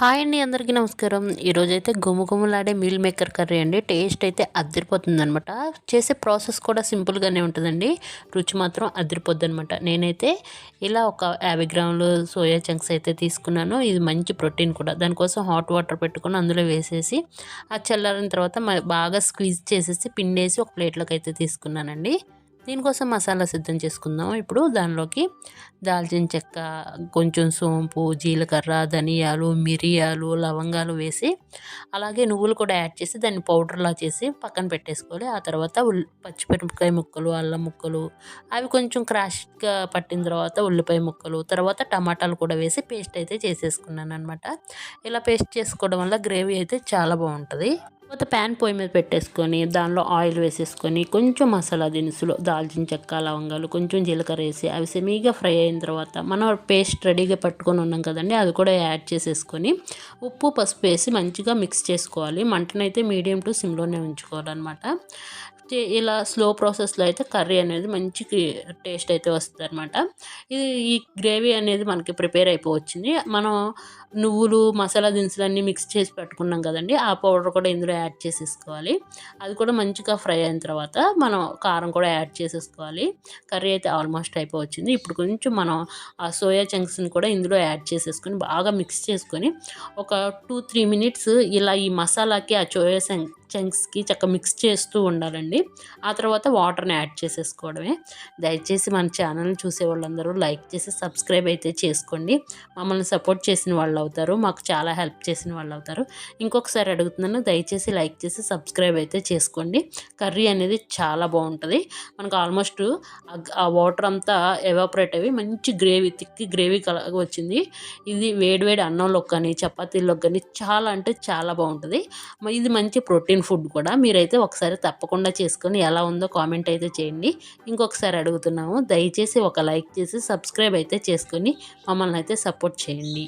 Hi అండి అందరికీ నమస్కారం. ఈరోజైతే గుమగుమలాడే మీల్ మేకర్ కర్రీ అండి. టేస్ట్ అయితే అదిరిపోతుందనమాట అనమాట చేసే ప్రాసెస్ కూడా సింపుల్గానే ఉంటుందండి. రుచి మాత్రం అదిరిపోద్ది అనమాట నేనైతే ఇలా ఒక యాభై గ్రాములు సోయా చంక్స్ అయితే తీసుకున్నాను. ఇది మంచి ప్రోటీన్ కూడా. దానికోసం హాట్ వాటర్ పెట్టుకొని అందులో వేసేసి ఆ చల్లారిన తర్వాత బాగా స్క్వీజ్ చేసేసి పిండేసి ఒక ప్లేట్లోకి అయితే తీసుకున్నానండి. దీనికోసం మసాలా సిద్ధం చేసుకుందాం ఇప్పుడు దానిలోకి దాల్చిన చెక్క కొంచెం సోంపు జీలకర్ర ధనియాలు మిరియాలు లవంగాలు వేసి అలాగే నువ్వులు కూడా యాడ్ చేసి దాన్ని పౌడర్లా చేసి పక్కన పెట్టేసుకోవాలి. ఆ తర్వాత ఉల్లి పచ్చిమిరపకాయ ముక్కలు అల్లం ముక్కలు అవి కొంచెం క్రాష్గా పట్టిన తర్వాత ఉల్లిపాయ ముక్కలు తర్వాత టమాటాలు కూడా వేసి పేస్ట్ అయితే చేసేసుకున్నాను అనమాట ఇలా పేస్ట్ చేసుకోవడం వల్ల గ్రేవీ అయితే చాలా బాగుంటుంది. తర్వాత ప్యాన్ పొయ్యి మీద పెట్టేసుకొని దానిలో ఆయిల్ వేసేసుకొని కొంచెం మసాలా దినుసులు దాల్చిన చెక్క లవంగాలు కొంచెం జీలకర్ర వేసి అవి సెమీగా ఫ్రై అయిన తర్వాత మనం పేస్ట్ రెడీగా పట్టుకొని ఉన్నాం కదండి అది కూడా యాడ్ చేసేసుకొని ఉప్పు పసుపు వేసి మంచిగా మిక్స్ చేసుకోవాలి. మంటనైతే మీడియం టు సిమ్లోనే ఉంచుకోవాలన్నమాట. ఇలా స్లో ప్రాసెస్లో అయితే కర్రీ అనేది మంచి టేస్ట్ అయితే వస్తుంది అనమాట ఇది ఈ గ్రేవీ అనేది మనకి ప్రిపేర్ అయిపోవచ్చింది. మనం నువ్వులు మసాలా దినుసులు అన్నీ మిక్స్ చేసి పెట్టుకున్నాం కదండి ఆ పౌడర్ కూడా ఇందులో యాడ్ చేసేసుకోవాలి. అది కూడా మంచిగా ఫ్రై అయిన తర్వాత మనం కారం కూడా యాడ్ చేసేసుకోవాలి. కర్రీ అయితే ఆల్మోస్ట్ అయిపోవచ్చింది. ఇప్పుడు కొంచెం మనం ఆ సోయా చంక్స్ని కూడా ఇందులో యాడ్ చేసేసుకొని బాగా మిక్స్ చేసుకొని ఒక టూ త్రీ మినిట్స్ ఇలా ఈ మసాలాకి ఆ సోయా చంక్స్కి చక్కగా మిక్స్ చేస్తూ ఉండాలండి. ఆ తర్వాత వాటర్ని యాడ్ చేసేసుకోవడమే. దయచేసి మన ఛానల్ని చూసే వాళ్ళందరూ లైక్ చేసి సబ్స్క్రైబ్ అయితే చేసుకోండి. మమ్మల్ని సపోర్ట్ చేసిన వాళ్ళు అవుతారు. మాకు చాలా హెల్ప్ చేసిన వాళ్ళు అవుతారు. ఇంకొకసారి అడుగుతున్నాను దయచేసి లైక్ చేసి సబ్స్క్రైబ్ అయితే చేసుకోండి. కర్రీ అనేది చాలా బాగుంటుంది. మనకు ఆల్మోస్ట్ ఆ వాటర్ అంతా ఎవాపరేట్ అయ్యి మంచి గ్రేవీ తిక్కి గ్రేవీ కల వచ్చింది. ఇది వేడివేడి అన్నంలో కానీ చపాతీల్లో కానీ చాలా అంటే చాలా బాగుంటుంది. ఇది మంచి ప్రోటీన్ ఫుడ్ కూడా మీరైతే ఒకసారి తప్పకుండా చేసుకొని ఎలా ఉందో కామెంట్ అయితే చేయండి. ఇంకొకసారి అడుగుతున్నాము దయచేసి ఒక లైక్ చేసి సబ్స్క్రైబ్ అయితే చేసుకొని మమ్మల్ని అయితే సపోర్ట్ చేయండి.